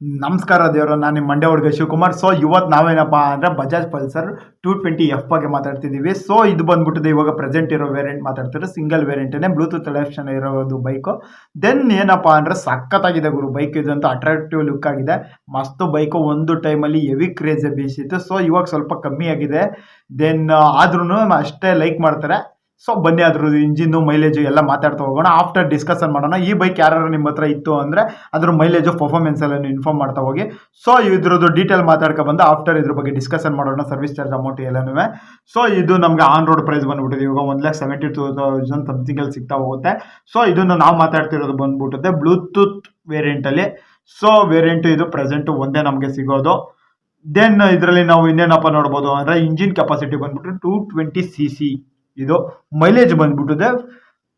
ನಮಸ್ಕಾರ ದೇವರು, ನಾನು ನಿಮ್ಮ ಮಂಡ್ಯ ಹುಡುಗ ಶಿವಕುಮಾರ್. ಸೊ ಇವತ್ತು ನಾವೇನಪ್ಪ ಅಂದರೆ Bajaj Pulsar two twenty F ಬಗ್ಗೆ ಮಾತಾಡ್ತಿದ್ದೀವಿ. ಸೊ ಇದು ಬಂದ್ಬಿಟ್ಟಿದೆ ಇವಾಗ ಪ್ರೆಸೆಂಟ್ ಇರೋ ವೇರಿಯಂಟ್ ಮಾತಾಡ್ತಾರೆ ಸಿಂಗಲ್ ವೇರಿಯಂಟೇ ಬ್ಲೂಟೂತ್ ಅಡಾಪ್ಷನ್ ಇರೋದು ಬೈಕು ದೆನ್ ಏನಪ್ಪ ಅಂದರೆ ಸಖತ್ತಾಗಿದೆ ಗುರು ಬೈಕ್ ಇದಂತೂ ಅಟ್ರಾಕ್ಟಿವ್ ಲುಕ್ ಆಗಿದೆ. ಮಸ್ತು ಬೈಕು ಒಂದು ಟೈಮಲ್ಲಿ ಹೆವಿ ಕ್ರೇಜ್ ಬೀಸಿತ್ತು. ಸೊ ಇವಾಗ ಸ್ವಲ್ಪ ಕಮ್ಮಿ ಆಗಿದೆ. ದೆನ್ ಆದ್ರೂ ಅಷ್ಟೇ ಲೈಕ್ ಮಾಡ್ತಾರೆ. ಸೊ ಬನ್ನಿ ಅದ್ರ ಇಂಜಿನ್ನು ಮೈಲೇಜು ಎಲ್ಲ ಮಾತಾಡ್ತಾ ಹೋಗೋಣ. ಆಫ್ಟರ್ ಡಿಸ್ಕಷನ್ ಮಾಡೋಣ. ಈ ಬೈಕ್ ಯಾರು ನಿಮ್ಮ ಹತ್ರ ಇತ್ತು ಅಂದರೆ ಅದ್ರ ಮೈಲೇಜು ಪರ್ಫಾರ್ಮೆನ್ಸ್ ಎಲ್ಲ ಇನ್ಫಾರ್ಮ್ ಮಾಡ್ತಾ ಹೋಗಿ. ಸೊ ಇದ್ರದ್ದು ಡೀಟೇಲ್ ಮಾತಾಡ್ಕೊ ಬಂದು ಆಫ್ಟರ್ ಇದ್ರ ಬಗ್ಗೆ ಡಿಸ್ಕಷನ್ ಮಾಡೋಣ ಸರ್ವಿಸ್ ಚಾರ್ಜ್ ಅಮೌಂಟ್ ಎಲ್ಲನೂ ಸೊ ಇದು ನಮಗೆ ಆನ್ ರೋಡ್ ಪ್ರೈಸ್ ಬಂದ್ಬಿಟ್ಟಿದೆ. ಇವಾಗ ಒಂದು ಲ್ಯಾಕ್ ಸೆವೆಂಟಿ ಟೂ ತೌಸಂಡ್ ಸಮಥಿಂಗಲ್ಲಿ ಸಿಗ್ತಾ ಹೋಗುತ್ತೆ. ಸೊ ಇದನ್ನು ನಾವು ಮಾತಾಡ್ತಿರೋದು ಬಂದ್ಬಿಟ್ಟಿದೆ ಬ್ಲೂಟೂತ್ ವೇರಿಯಂಟಲ್ಲಿ ಸೊ ವೇರಿಯಂಟ್ ಇದು ಪ್ರೆಸೆಂಟು ಒಂದೇ ನಮಗೆ ಸಿಗೋದು. ದೆನ್ ಇದರಲ್ಲಿ ನಾವು ಇನ್ನೇನಪ್ಪ ನೋಡ್ಬೋದು ಅಂದರೆ ಇಂಜಿನ್ ಕೆಪಾಸಿಟಿ ಬಂದ್ಬಿಟ್ಟು ಟೂ ಟ್ವೆಂಟಿ ಸಿ ಸಿ ಇದು ಮೈಲೇಜ್ ಬಂದ್ಬಿಟ್ಟಿದೆ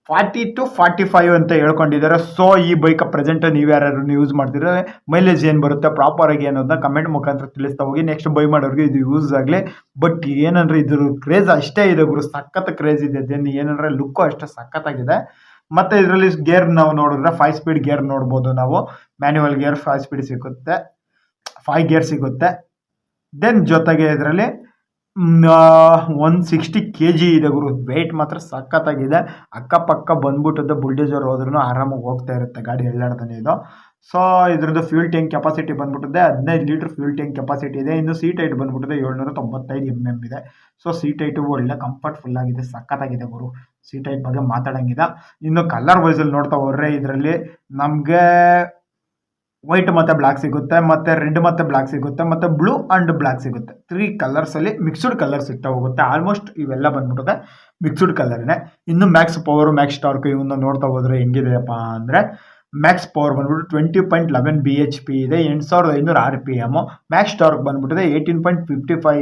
ಫಾರ್ಟಿ ಟು ಫಾರ್ಟಿ ಫೈವ್ ಅಂತ ಹೇಳ್ಕೊಂಡಿದ್ದಾರೆ. ಸೊ ಈ ಬೈಕ್ ಪ್ರೆಸೆಂಟ್ ನೀವು ಯಾರು ಯೂಸ್ ಮಾಡ್ತಿದ್ರೆ ಮೈಲೇಜ್ ಏನು ಬರುತ್ತೆ ಪ್ರಾಪರ್ ಆಗಿ ಅನ್ನೋದನ್ನ ಕಮೆಂಟ್ ಮುಖಾಂತರ ತಿಳಿಸ್ತಾ ಹೋಗಿ. ನೆಕ್ಸ್ಟ್ ಬೈ ಮಾಡೋರಿಗೆ ಇದು ಯೂಸ್ ಆಗಲಿ. ಬಟ್ ಏನಂದ್ರೆ ಇದ್ರ ಕ್ರೇಜ್ ಅಷ್ಟೇ ಇದೆ ಗುರು. ಸಖತ್ ಕ್ರೇಜ್ ಇದೆ. ದೆನ್ ಏನಂದ್ರೆ ಲುಕ್ಕು ಅಷ್ಟೇ ಸಖತ್ತಾಗಿದೆ. ಮತ್ತೆ ಇದರಲ್ಲಿ ಗೇರ್ ನಾವು ನೋಡಿದ್ರೆ ಫೈವ್ ಸ್ಪೀಡ್ ಗೇರ್ ನೋಡ್ಬೋದು ನಾವು. ಮ್ಯಾನ್ಯುವಲ್ ಗೇರ್ ಫೈವ್ ಸ್ಪೀಡ್ ಸಿಗುತ್ತೆ. ಫೈವ್ ಗೇರ್ ಸಿಗುತ್ತೆ. ದೆನ್ ಜೊತೆಗೆ ಇದರಲ್ಲಿ ಒನ್ ಸಿಕ್ಸ್ಟಿ ಕೆ ಜಿ ಇದೆ ಗುರು. ವೆಯ್ಟ್ ಮಾತ್ರ ಸಖತ್ತಾಗಿದೆ. ಅಕ್ಕಪಕ್ಕ ಬಂದ್ಬಿಟ್ಟದ್ದು ಬುಲ್ಡೇಜರ್ ಹೋದ್ರೂ ಆರಾಮಾಗಿ ಹೋಗ್ತಾ ಇರುತ್ತೆ ಗಾಡಿ ಎಲ್ಲಾಡ್ತಾನೆ ಇದು. ಸೊ ಇದ್ರದ್ದು ಫ್ಯೂಲ್ ಟ್ಯಾಂಕ್ ಕೆಪಾಸಿಟಿ ಬಂದ್ಬಿಟ್ಟಿದೆ ಹದಿನೈದು ಲೀಟ್ರ್ ಫ್ಯೂಲ್ ಟ್ಯಾಂಕ್ ಕೆಪಾಸಿಟಿ ಇದೆ. ಇನ್ನು ಸೀಟ್ ಹೈಟ್ ಬಂದ್ಬಿಟ್ಟಿದೆ ಏಳ್ನೂರ ತೊಂಬತ್ತೈದು ಎಂ ಎಂ ಇದೆ ಸೊ ಸೀಟ್ ಹೈಟು ಒಳ್ಳೆ ಕಂಫರ್ಟ್ಫುಲ್ ಆಗಿದೆ, ಸಖತ್ತಾಗಿದೆ ಗುರು. ಸೀಟ್ ಹೈಟ್ ಬಗ್ಗೆ ಮಾತಾಡಂಗಿಲ್ಲ. ಇನ್ನು ಕಲರ್ ವೈಸಲ್ಲಿ ನೋಡ್ತಾ ಹೋದ್ರೆ ಇದರಲ್ಲಿ ನಮಗೆ ವೈಟ್ ಮತ್ತು ಬ್ಲ್ಯಾಕ್ ಸಿಗುತ್ತೆ, ಮತ್ತು ರೆಡ್ ಮತ್ತು ಬ್ಲ್ಯಾಕ್ ಸಿಗುತ್ತೆ, ಮತ್ತು ಬ್ಲೂ ಆ್ಯಂಡ್ ಬ್ಲ್ಯಾಕ್ ಸಿಗುತ್ತೆ. ತ್ರೀ ಕಲರ್ಸಲ್ಲಿ ಮಿಕ್ಸ್ಡ್ ಕಲರ್ ಸಿಗ್ತಾ ಹೋಗುತ್ತೆ. ಆಲ್ಮೋಸ್ಟ್ ಇವೆಲ್ಲ ಬಂದ್ಬಿಟ್ಟಿದೆ ಮಿಕ್ಸ್ಡ್ ಕಲರ್ನೇ ಇನ್ನು ಮ್ಯಾಕ್ಸ್ ಪವರ್ ಮ್ಯಾಕ್ಸ್ ಟಾರ್ಕ್ ಇವನ್ನ ನೋಡ್ತಾ ಹೋದ್ರೆ ಹೆಂಗಿದೆಯಪ್ಪ ಅಂದರೆ ಮ್ಯಾಕ್ಸ್ ಪವರ್ ಬಂದ್ಬಿಟ್ಟು twenty point eleven B H P ಇದೆ ಎಂಟು ಸಾವಿರದ ಐನೂರು R P M max torque ಬಂದ್ಬಿಟ್ಟಿದೆ eighteen point fifty five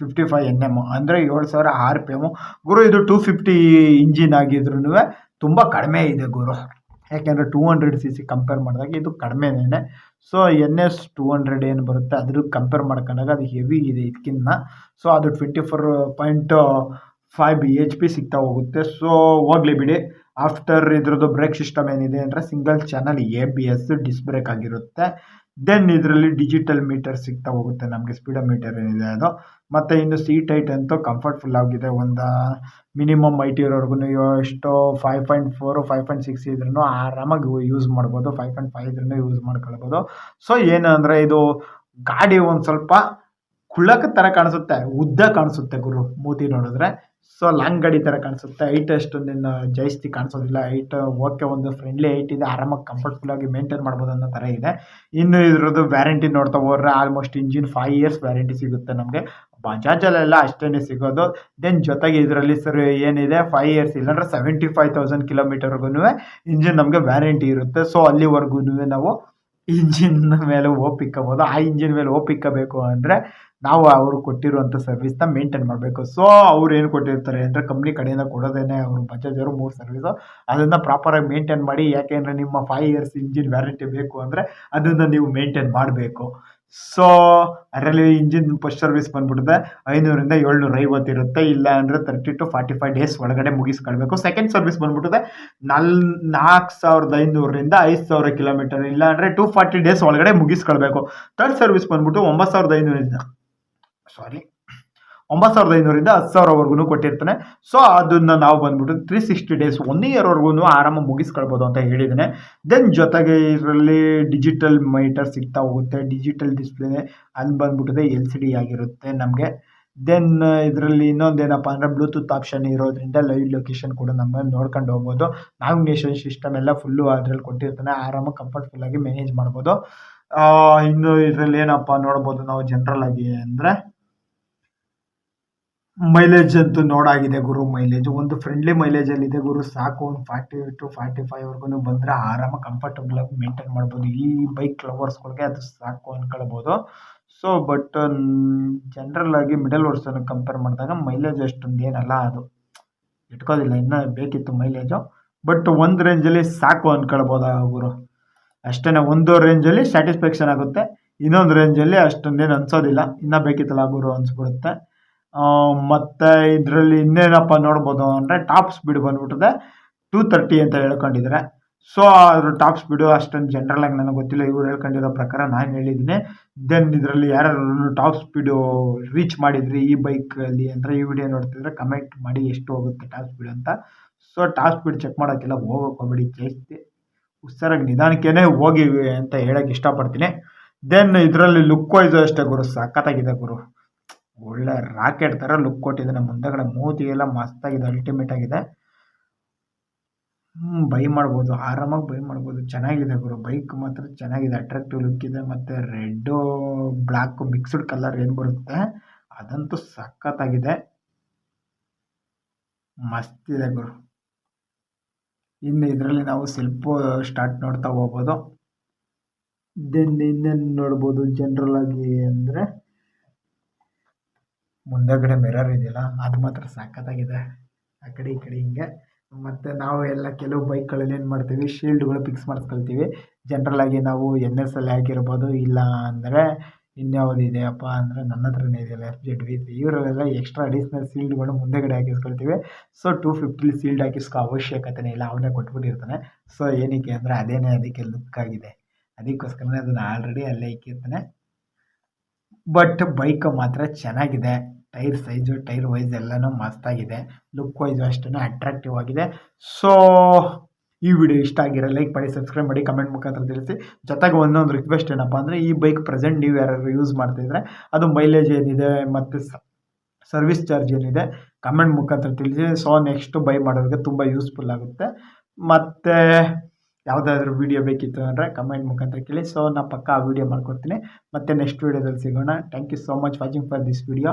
fifty five N M ಅಂದರೆ ಏಳು ಸಾವಿರ ಆರ್ ಪಿ ಎಮ್ಮು ಗುರು, ಇದು ಟೂ ಫಿಫ್ಟಿ ಇಂಜಿನ್ ಆಗಿದ್ರೂ ತುಂಬ ಕಡಿಮೆ ಇದೆ ಗುರು. ಯಾಕೆಂದರೆ two hundred C C compare ಮಾಡಿದಾಗ ಇದು ಕಡಿಮೆನೇ so N S two hundred ಏನು ಬರುತ್ತೆ ಅದ್ರ ಕಂಪೇರ್ ಮಾಡ್ಕೊಂಡಾಗ ಅದು ಹೆವಿ ಇದೆ ಇದಕ್ಕಿಂತ ಸೊ ಅದು twenty four point five B H P ಸಿಗ್ತಾ ಹೋಗುತ್ತೆ. ಸೊ ಹೋಗಲಿ ಬಿಡಿ. ಆಫ್ಟರ್ ಇದ್ರದ್ದು ಬ್ರೇಕ್ ಸಿಸ್ಟಮ್ ಏನಿದೆ ಅಂದರೆ single channel A B S disc brake ಆಗಿರುತ್ತೆ. ದೆನ್ ಇದರಲ್ಲಿ ಡಿಜಿಟಲ್ ಮೀಟರ್ ಸಿಗ್ತಾ ಹೋಗುತ್ತೆ. ನಮಗೆ ಸ್ಪೀಡೋ ಮೀಟರ್ ಏನಿದೆ ಅದು. ಮತ್ತು ಇನ್ನು ಸೀಟ್ ಹೈಟ್ ಅಂತೂ ಕಂಫರ್ಟ್ಫುಲ್ ಆಗಿದೆ. ಒಂದು ಮಿನಿಮಮ್ ಐಟಿ ಇರೋರ್ಗು ಎಷ್ಟೋ five point four five point six ಇದ್ರೂ ಆರಾಮಾಗಿ ಯೂಸ್ ಮಾಡ್ಬೋದು. ಫೈವ್ ಪಾಯಿಂಟ್ ಫೈವ್ ಇದ್ರೂ ಯೂಸ್ ಮಾಡ್ಕೊಳ್ಬೋದು. ಸೊ ಏನು ಅಂದರೆ ಇದು ಗಾಡಿ ಒಂದು ಸ್ವಲ್ಪ ಕುಳ್ಳಕ ಥರ ಕಾಣಿಸುತ್ತೆ. ಉದ್ದ ಕಾಣಿಸುತ್ತೆ ಗುರು. ಮೂತಿ ನೋಡಿದ್ರೆ. ಸೊ ಲಾಂಗ್ ಗಾಡಿ ಥರ ಕಾಣಿಸುತ್ತೆ. ಹೈಟ್ ಅಷ್ಟೊಂದೇನು ಜಾಸ್ತಿ ಕಾಣಿಸೋದಿಲ್ಲ. ಹೈಟ್ ಓಕೆ ಒಂದು ಫ್ರೆಂಡ್ಲಿ ಹೈಟ್ ಇದೆ. ಆರಾಮಾಗಿ ಕಂಫರ್ಟ್ಫುಲ್ಲಾಗಿ ಮೇಂಟೈನ್ ಮಾಡ್ಬೋದು ಅನ್ನೋ ಥರ ಇದೆ. ಇನ್ನು ಇದ್ರದ್ದು ವ್ಯಾರಂಟಿ ನೋಡ್ತಾ ಹೋದ್ರೆ almost engine five years warranty ಸಿಗುತ್ತೆ ನಮಗೆ. ಬಜಾಜಲ್ಲೆಲ್ಲ ಅಷ್ಟೇ ಸಿಗೋದು. ದೆನ್ ಜೊತೆಗೆ ಇದರಲ್ಲಿ ಸರ್ ಏನಿದೆ? ಫೈವ್ ಇಯರ್ಸ್ ಇಲ್ಲಾಂದ್ರೆ ಸೆವೆಂಟಿ ಫೈವ್ ತೌಸಂಡ್ ಕಿಲೋಮೀಟರ್ಗೂ ಇಂಜಿನ್ ನಮಗೆ ವ್ಯಾರಂಟಿ ಇರುತ್ತೆ. ಸೊ ಅಲ್ಲಿವರೆಗೂ ನಾವು ಇಂಜಿನ್ ಮೇಲೆ ಓಪ್ ಇಕ್ಕಬೋದು ಆ ಇಂಜಿನ್ ಮೇಲೆ ಓಪಿಕ್ಕಬೇಕು ಅಂದರೆ ನಾವು ಅವರು ಕೊಟ್ಟಿರುವಂಥ ಸರ್ವಿಸ್ನ ಮೇಂಟೈನ್ ಮಾಡಬೇಕು. ಸೊ ಅವ್ರು ಏನು ಕೊಟ್ಟಿರ್ತಾರೆ ಅಂದರೆ ಕಂಪ್ನಿ ಕಡೆಯಿಂದ ಕೊಡೋದೇನೆ ಅವರು ಬಜಾಜ್ ಅವರು ಮೂರು ಸರ್ವಿಸು ಅದನ್ನು ಪ್ರಾಪರಾಗಿ ಮೇಂಟೈನ್ ಮಾಡಿ, ಯಾಕೆಂದರೆ ನಿಮ್ಮ ಫೈವ್ ಇಯರ್ಸ್ ಇಂಜಿನ್ ವ್ಯಾರಂಟಿ ಬೇಕು ಅಂದರೆ ಅದನ್ನು ನೀವು ಮೇಂಟೈನ್ ಮಾಡಬೇಕು. ಸೊ ಅದರಲ್ಲಿ ಇಂಜಿನ್ ಫಸ್ಟ್ ಸರ್ವಿಸ್ ಬಂದ್ಬಿಡುತ್ತೆ. ಐನೂರಿಂದ ಏಳ್ನೂರ ಐವತ್ತು ಇರುತ್ತೆ. ಇಲ್ಲ ಅಂದರೆ thirty to forty five days ಒಳಗಡೆ ಮುಗಿಸ್ಕೊಳ್ಬೇಕು. ಸೆಕೆಂಡ್ ಸರ್ವಿಸ್ ಬಂದ್ಬಿಟ್ಟಿದೆ ನಲ್ ನಾಲ್ಕು ಸಾವಿರದ ಐನೂರರಿಂದ ಐದು ಸಾವಿರ ಕಿಲೋಮೀಟರ್ ಇಲ್ಲ ಅಂದರೆ ಟು ಫಾರ್ಟಿ ಡೇಸ್ ಒಳಗಡೆ ಮುಗಿಸ್ಕೊಳ್ಬೇಕು. ತರ್ಡ್ ಸರ್ವಿಸ್ ಬಂದ್ಬಿಟ್ಟು ಒಂಬತ್ತು ಸಾವಿರದ ಐನೂರಿಂದ ಸಾರಿ ಒಂಬತ್ತು ಸಾವಿರದ ಐನೂರಿಂದ ಹತ್ತು ಸಾವಿರವರೆಗೂ ಕೊಟ್ಟಿರ್ತಾನೆ. ಸೊ ಅದನ್ನು ನಾವು ಬಂದ್ಬಿಟ್ಟು ತ್ರೀ ಸಿಕ್ಸ್ಟಿ ಡೇಸ್ ಒನ್ ಇಯರ್ವರೆಗೂ ಆರಾಮ ಮುಗಿಸ್ಕೊಳ್ಬೋದು ಅಂತ ಹೇಳಿದ್ದಾನೆ. ದೆನ್ ಜೊತೆಗೆ ಇದರಲ್ಲಿ ಡಿಜಿಟಲ್ ಮೈಟರ್ ಸಿಗ್ತಾ ಹೋಗುತ್ತೆ. ಡಿಜಿಟಲ್ ಡಿಸ್ಪ್ಲೇ ಅಲ್ಲಿ ಬಂದ್ಬಿಟ್ಟಿದೆ ಎಲ್ ಸಿ ಡಿ ಆಗಿರುತ್ತೆ ನಮಗೆ. ದೆನ್ ಇದರಲ್ಲಿ ಇನ್ನೊಂದೇನಪ್ಪ ಅಂದರೆ ಬ್ಲೂಟೂತ್ ಆಪ್ಷನ್ ಇರೋದ್ರಿಂದ ಲೈವ್ ಲೊಕೇಶನ್ ಕೂಡ ನಮ್ಮ ನೋಡ್ಕೊಂಡು ಹೋಗ್ಬೋದು. ನಾವಿಗೇಷನ್ ಸಿಸ್ಟಮ್ ಎಲ್ಲ ಫುಲ್ಲು ಅದರಲ್ಲಿ ಕೊಟ್ಟಿರ್ತಾನೆ. ಆರಾಮಾಗಿ ಕಂಫರ್ಟ್ಫುಲ್ಲಾಗಿ ಮ್ಯಾನೇಜ್ ಮಾಡ್ಬೋದು. ಇನ್ನು ಇದರಲ್ಲಿ ಏನಪ್ಪ ನೋಡ್ಬೋದು ನಾವು ಜನರಲ್ ಆಗಿ ಅಂದರೆ ಮೈಲೇಜ್ ಅಂತೂ ನೋಡಾಗಿದೆ ಗುರು ಮೈಲೇಜ್ ಒಂದು ಫ್ರೆಂಡ್ಲಿ ಮೈಲೇಜಲ್ಲಿ ಇದೆ ಗುರು. ಸಾಕು, ಒಂದು ಫಾರ್ಟಿ ಟು ಫಾರ್ಟಿ ಬಂದ್ರೆ ಬಂದರೆ ಕಂಫರ್ಟಬಲ್ ಆಗಿ ಮೇಂಟೈನ್ ಮಾಡ್ಬೋದು. ಈ ಬೈಕ್ ಲವರ್ಸ್ಗಳಿಗೆ ಅದು ಸಾಕು ಅಂದ್ಕೊಳ್ಬೋದು ಸೊ ಬಟ್ ಜನರಲ್ ಆಗಿ ಮಿಡಲ್ ವರ್ಷನ ಕಂಪೇರ್ ಮಾಡಿದಾಗ ಮೈಲೇಜ್ ಅಷ್ಟೊಂದು ಏನಲ್ಲ ಅದು. ಇಟ್ಕೋದಿಲ್ಲ, ಇನ್ನೂ ಬೇಕಿತ್ತು ಮೈಲೇಜು ಬಟ್ ಒಂದು ರೇಂಜಲ್ಲಿ ಸಾಕು ಅಂದ್ಕೊಳ್ಬೋದಾ ಗುರು? ಅಷ್ಟೇ ಒಂದು ರೇಂಜಲ್ಲಿ ಸ್ಯಾಟಿಸ್ಫ್ಯಾಕ್ಷನ್ ಆಗುತ್ತೆ. ಇನ್ನೊಂದು ರೇಂಜಲ್ಲಿ ಅಷ್ಟೊಂದೇನು ಅನ್ಸೋದಿಲ್ಲ. ಇನ್ನೂ ಬೇಕಿತ್ತಲ್ಲ ಗುರು ಅನಿಸ್ಬಿಡುತ್ತೆ. ಮತ್ತು ಇದರಲ್ಲಿ ಇನ್ನೇನಪ್ಪ ನೋಡ್ಬೋದು ಅಂದರೆ ಟಾಪ್ ಸ್ಪೀಡ್ ಬಂದ್ಬಿಟ್ಟಿದೆ ಟೂ ತರ್ಟಿ ಅಂತ ಹೇಳ್ಕೊಂಡಿದ್ದಾರೆ. ಸೊ ಅದ್ರ ಟಾಪ್ ಸ್ಪೀಡು ಅಷ್ಟೊಂದು ಜನರಲ್ ಆಗಿ ನನಗೆ ಗೊತ್ತಿಲ್ಲ, ಇವ್ರು ಹೇಳ್ಕೊಂಡಿರೋ ಪ್ರಕಾರ ನಾನು ಹೇಳಿದ್ದೀನಿ. ದೆನ್ ಇದರಲ್ಲಿ ಯಾರು ಟಾಪ್ ಸ್ಪೀಡು ರೀಚ್ ಮಾಡಿದ್ರಿ ಈ ಬೈಕಲ್ಲಿ ಅಂದರೆ ಈ ವಿಡಿಯೋ ನೋಡ್ತಿದ್ರೆ ಕಮೆಂಟ್ ಮಾಡಿ ಎಷ್ಟು ಹೋಗುತ್ತೆ ಟಾಪ್ ಸ್ಪೀಡ್ ಅಂತ. ಸೊ ಟಾಪ್ ಸ್ಪೀಡ್ ಚೆಕ್ ಮಾಡೋಕ್ಕೆಲ್ಲ ಹೋಗೋಕೆ ಜಾಸ್ತಿ ಹುಷಾರಾಗಿ ನಿಧಾನಕ್ಕೇ ಹೋಗಿ ಅಂತ ಹೇಳೋಕ್ಕೆ ಇಷ್ಟಪಡ್ತೀನಿ. ದೆನ್ ಇದರಲ್ಲಿ ಲುಕ್ ವೈಸು ಅಷ್ಟೇ ಗುರು, ಸಖತ್ತಾಗಿದೆ ಗುರು. ಒಳ್ಳೆ ರಾಕೆಟ್ ಥರ ಲುಕ್ ಕೊಟ್ಟಿದ್ದಾನೆ ಮುಂದೆಗಡೆ ಮೂತಿ ಎಲ್ಲ ಮಸ್ತಾಗಿದೆ ಅಲ್ಟಿಮೇಟ್ ಆಗಿದೆ. ಬೈ ಮಾಡ್ಬೋದು, ಆರಾಮಾಗಿ ಬೈ ಮಾಡ್ಬೋದು. ಚೆನ್ನಾಗಿದೆ ಗುರು ಬೈಕ್ ಮಾತ್ರ ಚೆನ್ನಾಗಿದೆ ಅಟ್ರಾಕ್ಟಿವ್ ಲುಕ್ ಇದೆ. ಮತ್ತು ರೆಡ್ಡು ಬ್ಲ್ಯಾಕು ಮಿಕ್ಸ್ಡ್ ಕಲರ್ ಏನು ಬರುತ್ತೆ? ಅದಂತೂ ಸಖತ್ತಾಗಿದೆ. ಮಸ್ತ್ ಇದೆ ಗುರು. ಇನ್ನು ಇದರಲ್ಲಿ ನಾವು ಸ್ವಲ್ಪ ಸ್ಟಾರ್ಟ್ ನೋಡ್ತಾ ಹೋಗ್ಬೋದು. ದೆನ್ ಇನ್ನೇನು ನೋಡ್ಬೋದು ಜನರಲ್ ಆಗಿ ಅಂದರೆ? ಮುಂದಗಡೆ ಮಿರರ್ ಇದೆಯಲ್ಲ, ಅದು ಮಾತ್ರ ಸಖತ್ತಾಗಿದೆ ಆ ಕಡೆ ಈ ಕಡೆ ಹಿಂಗೆ. ಮತ್ತು ನಾವು ಎಲ್ಲ ಕೆಲವು ಬೈಕ್ಗಳಲ್ಲಿ ಏನು ಮಾಡ್ತೀವಿ ಶೀಲ್ಡ್ಗಳು ಫಿಕ್ಸ್ ಮಾಡಿಸ್ಕೊಳ್ತೀವಿ. ಜನರಲ್ ಆಗಿ ನಾವು ಎನ್ ಎಸ್ ಅಲ್ಲಿ ಹಾಕಿರ್ಬೋದು ಇಲ್ಲ ಅಂದರೆ ಇನ್ಯಾವುದು ಇದೆಯಪ್ಪ ಅಂದರೆ ನನ್ನ ಹತ್ರನೇ ಇದೆಯಲ್ಲ ಎಫ್ ಜೆಡ್ ವಿ ಇವರಲ್ಲೆಲ್ಲ ಎಕ್ಸ್ಟ್ರಾ ಅಡಿಷ್ನಲ್ ಸೀಲ್ಡ್ಗಳು ಮುಂದೆಗಡೆ ಹಾಕಿಸ್ಕೊಳ್ತೀವಿ. ಸೊ ಟೂ ಫಿಫ್ಟಿಲಿ ಸೀಲ್ಡ್ ಹಾಕಿಸ್ಕೋ ಅವಶ್ಯಕತೆನೇ ಇಲ್ಲ, ಅವನೇ ಕೊಟ್ಬಿಟ್ಟಿರ್ತಾನೆ. ಸೊ ಏನಕ್ಕೆ ಅಂದರೆ ಅದೇನೇ ಅದಕ್ಕೆ ಲುಕ್ ಆಗಿದೆ. ಅದಕ್ಕೋಸ್ಕರನೇ ಅದನ್ನು ಆಲ್ರೆಡಿ ಅಲ್ಲೇ ಇಕ್ಕಿರ್ತಾನೆ. ಬಟ್ ಬೈಕ್ ಮಾತ್ರ ಚೆನ್ನಾಗಿದೆ. ಟೈರ್ ಸೈಜು, ಟೈರ್ ವೈಸ್ ಎಲ್ಲನೂ ಮಸ್ತಾಗಿದೆ. ಲುಕ್ ವೈಸು ಅಷ್ಟೇ ಅಟ್ರಾಕ್ಟಿವ್ ಆಗಿದೆ. ಸೊ ಈ ವಿಡಿಯೋ ಇಷ್ಟ ಆಗಿರೋ ಲೈಕ್ ಮಾಡಿ ಸಬ್ಸ್ಕ್ರೈಬ್ ಮಾಡಿ ಕಮೆಂಟ್ ಮುಖಾಂತರ ತಿಳಿಸಿ. ಜೊತೆಗೆ ಒಂದೊಂದು ರಿಕ್ವೆಸ್ಟ್ ಏನಪ್ಪ ಅಂದರೆ, ಈ ಬೈಕ್ ಪ್ರೆಸೆಂಟ್ ನೀವು ಯಾರು ಯೂಸ್ ಮಾಡ್ತಿದ್ರೆ ಅದು ಮೈಲೇಜ್ ಏನಿದೆ ಮತ್ತು ಸರ್ವಿಸ್ ಚಾರ್ಜ್ ಏನಿದೆ ಕಮೆಂಟ್ ಮುಖಾಂತರ ತಿಳಿಸಿ. ಸೊ ನೆಕ್ಸ್ಟ್ ಬೈ ಮಾಡೋರಿಗೆ ತುಂಬ ಯೂಸ್ಫುಲ್ ಆಗುತ್ತೆ. ಮತ್ತು, ಯಾವುದಾದ್ರೂ ವೀಡಿಯೋ ಬೇಕಿತ್ತು ಅಂದರೆ ಕಮೆಂಟ್ ಮುಖಾಂತರ ಕೇಳಿ. ಸೊ ನಾನು ಪಕ್ಕ ಆ ವೀಡಿಯೋ ಮಾಡ್ಕೊಡ್ತೀನಿ. ಮತ್ತು ನೆಕ್ಸ್ಟ್ ವೀಡಿಯೋದಲ್ಲಿ ಸಿಗೋಣ. Thank you so much watching for this video